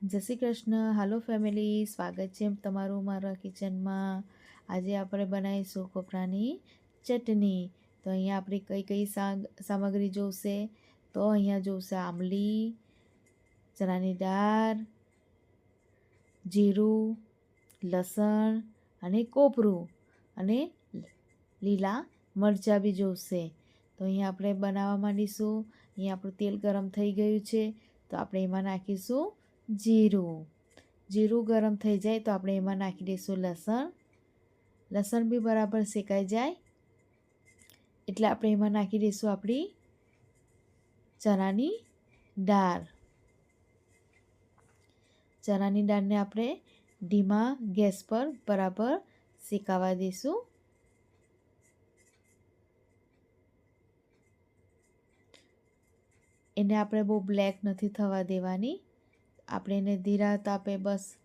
જય શ્રી કૃષ્ણ. હાલો ફેમિલી સ્વાગત છે તમારું મારા કિચનમાં આજે આપણે બનાવીશું કોપરાની ચટણી. તો અહીંયા આપણે કઈ કઈ સામગ્રી જોઈશે તો અહીંયા જોઈશે આંબલી, ચણાની દાળ, જીરું, લસણ અને કોપરું. અને લીલા મરચાં બી જોઈશે તો અહીંયા આપણે બનાવવા માંડીશું. અહીંયા આપણું તેલ ગરમ થઈ ગયું છે. તો આપણે એમાં નાખીશું જીરું. જીરું ગરમ થઈ જાય તો આપણે એમાં નાખી દઈશું લસણ. લસણ બી બરાબર શેકાઈ જાય. એટલે આપણે એમાં નાખી દઈશું આપણી ચણાની દાળ. ચણાની દાળને આપણે ધીમા ગેસ પર બરાબર શેકાવા દઈશું. એને આપણે બહુ બ્લેક નથી થવા દેવાની. આપણે એને ધીરા આપે બસ.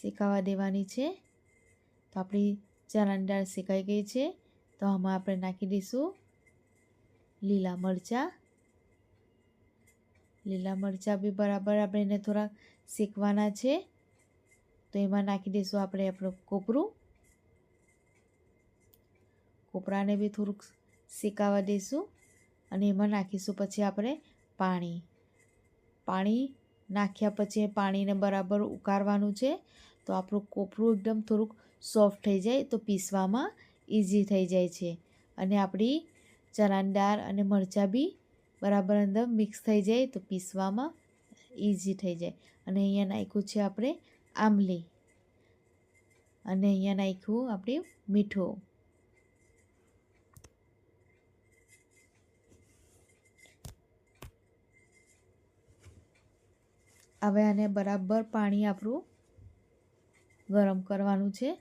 શેકાવા દેવાની છે. તો આપણી ચણાની દાળ શેકાઈ ગઈ છે. તો આમાં આપણે નાખી દઈશું લીલા મરચાં. લીલા મરચાં બી બરાબર આપણે એને થોડા શેકવાના છે. તો એમાં નાખી દઈશું આપણે આપણું કોપરું. કોપરાને બી થોડુંક શેકાવા દઈશું. અને એમાં નાખીશું પછી આપણે પાણી. પાણી નાખ્યા પછી પાણીને બરાબર ઉકાળવાનું છે. તો આપણું કોપરું એકદમ થોડુંક સોફ્ટ થઈ જાય તો પીસવામાં ઇઝી થઈ જાય છે. અને આપણી ચણાની દાળ અને મરચાં બી બરાબર અંદર મિક્સ થઈ જાય તો પીસવામાં ઇઝી થઈ જાય. અને અહીંયા નાખ્યું છે આપણે આંબલી. અને અહીંયા નાખ્યું આપણે મીઠું. હવે આને બરાબર પાણી આપણું ગરમ કરવાનું છે.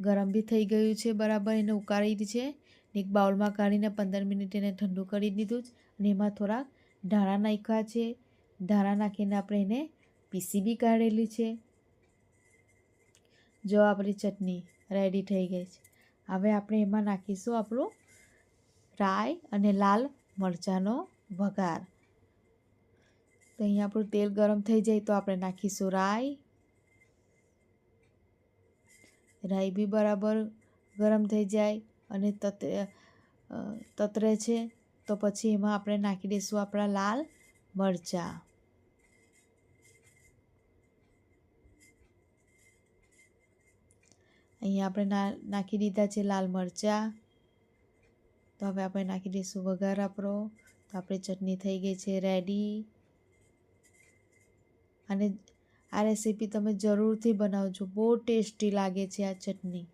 ગરમ બી થઈ ગયું છે બરાબર, એને ઉકાળી છે એક બાઉલમાં કાઢીને પંદર મિનિટ એને ઠંડુ કરી દીધું અને એમાં થોડાક ધાણા નાખ્યા છે. ધાણા નાખીને આપણે એને પીસી બી કાઢેલી છે. જો આપણી ચટણી રેડી થઈ ગઈ છે. હવે આપણે એમાં નાખીશું આપણું રાઈ અને લાલ મરચાંનો વઘાર. તો અહીંયા આપણું તેલ ગરમ થઈ જાય તો આપણે નાખીશું રાઈ. રાઈ બી બરાબર ગરમ થઈ જાય અને તત તતરે છે તો પછી એમાં આપણે નાખી દઈશું આપણા લાલ મરચાં. અહીંયા આપણે નાખી દીધા છે લાલ મરચાં. તો હવે આપણે નાખી દઈશું વઘાર આપણો. તો આપણી ચટણી થઈ ગઈ છે રેડી અને આ રેસીપી તમે જરૂરથી બનાવજો. બહુ ટેસ્ટી લાગે છે આ ચટણી.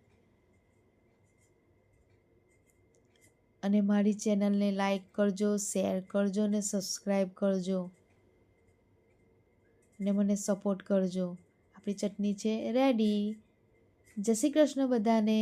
અને મારી ચેનલને લાઈક કરજો, શેર કરજો અને સબસ્ક્રાઈબ કરજો. અને મને સપોર્ટ કરજો. આપણી ચટણી છે રેડી. જય શ્રી કૃષ્ણ બધાને.